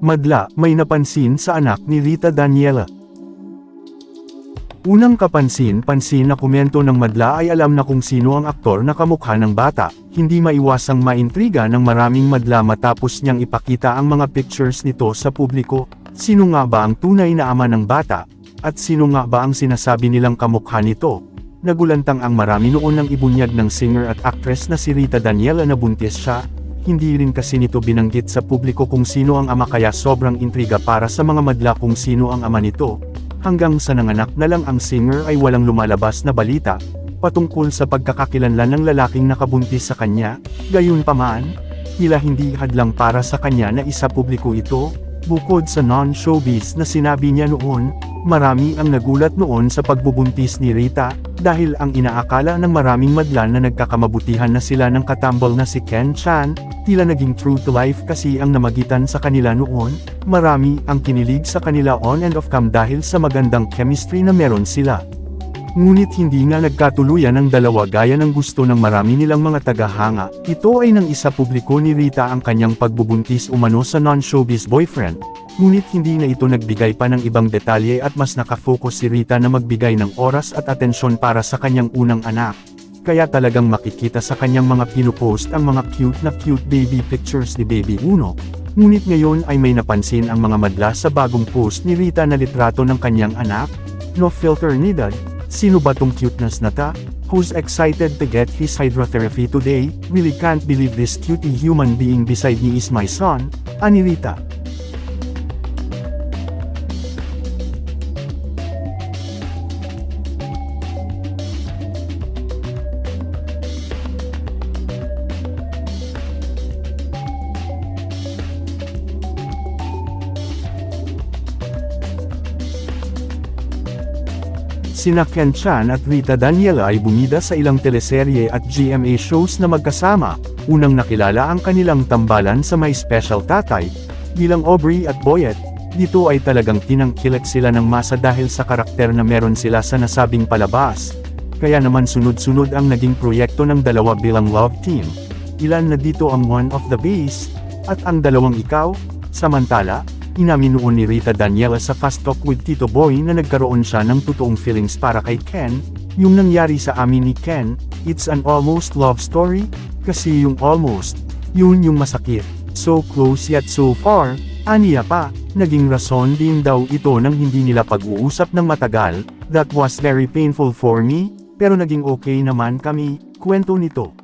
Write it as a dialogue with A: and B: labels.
A: Madla, may napansin sa anak ni Rita Daniela. Unang kapansin-pansin na komento ng madla ay alam na kung sino ang aktor na kamukha ng bata, hindi maiwasang maintriga ng maraming madla matapos niyang ipakita ang mga pictures nito sa publiko, sino nga ba ang tunay na ama ng bata, at sino nga ba ang sinasabi nilang kamukha nito. Nagulantang ang marami noon ng ibunyag ng singer at actress na si Rita Daniela na buntis siya, hindi rin kasi nito binanggit sa publiko kung sino ang ama kaya sobrang intriga para sa mga madla kung sino ang ama nito, hanggang sa nanganak na lang ang singer ay walang lumalabas na balita, patungkol sa pagkakakilanlan ng lalaking nakabuntis sa kanya, gayon paman, hindi hadlang para sa kanya na isa publiko ito, bukod sa non-showbiz na sinabi niya noon, marami ang nagulat noon sa pagbubuntis ni Rita, dahil ang inaakala ng maraming madlan na nagkakamabutihan na sila ng katambal na si Ken Chan, tila naging true to life kasi ang namagitan sa kanila noon, marami ang kinilig sa kanila on and off cam dahil sa magandang chemistry na meron sila. Ngunit hindi nga nagkatuluyan ang dalawa gaya ng gusto ng marami nilang mga tagahanga. Ito ay nang isa publiko ni Rita ang kanyang pagbubuntis umano sa non-showbiz boyfriend. Ngunit hindi na ito nagbigay pa ng ibang detalye at mas nakafocus si Rita na magbigay ng oras at atensyon para sa kanyang unang anak. Kaya talagang makikita sa kanyang mga pinupost ang mga cute na cute baby pictures ni Baby Uno. Ngunit ngayon ay may napansin ang mga madla sa bagong post ni Rita na litrato ng kanyang anak. No filter needed. Sino ba tong cuteness na ta? Who's excited to get his hydrotherapy today? Really can't believe this cutie human being beside me is my son, ani Rita. Sina Ken Chan at Rita Daniela ay bumida sa ilang teleserye at GMA shows na magkasama, unang nakilala ang kanilang tambalan sa may special tatay, bilang Aubrey at Boyet, dito ay talagang tinangkilik sila ng masa dahil sa karakter na meron sila sa nasabing palabas. Kaya naman sunod-sunod ang naging proyekto ng dalawa bilang love team. Ilan na dito ang one of the base, at ang dalawang ikaw, samantala, Inamin noon ni Rita Daniela sa Fast Talk with Tito Boy na nagkaroon siya ng totoong feelings para kay Ken, yung nangyari sa amin ni Ken, it's an almost love story, kasi yung almost, yun yung masakit, so close yet so far, aniya pa, naging rason din daw ito ng hindi nila pag-uusap ng matagal, that was very painful for me, pero naging okay naman kami, kwento nito.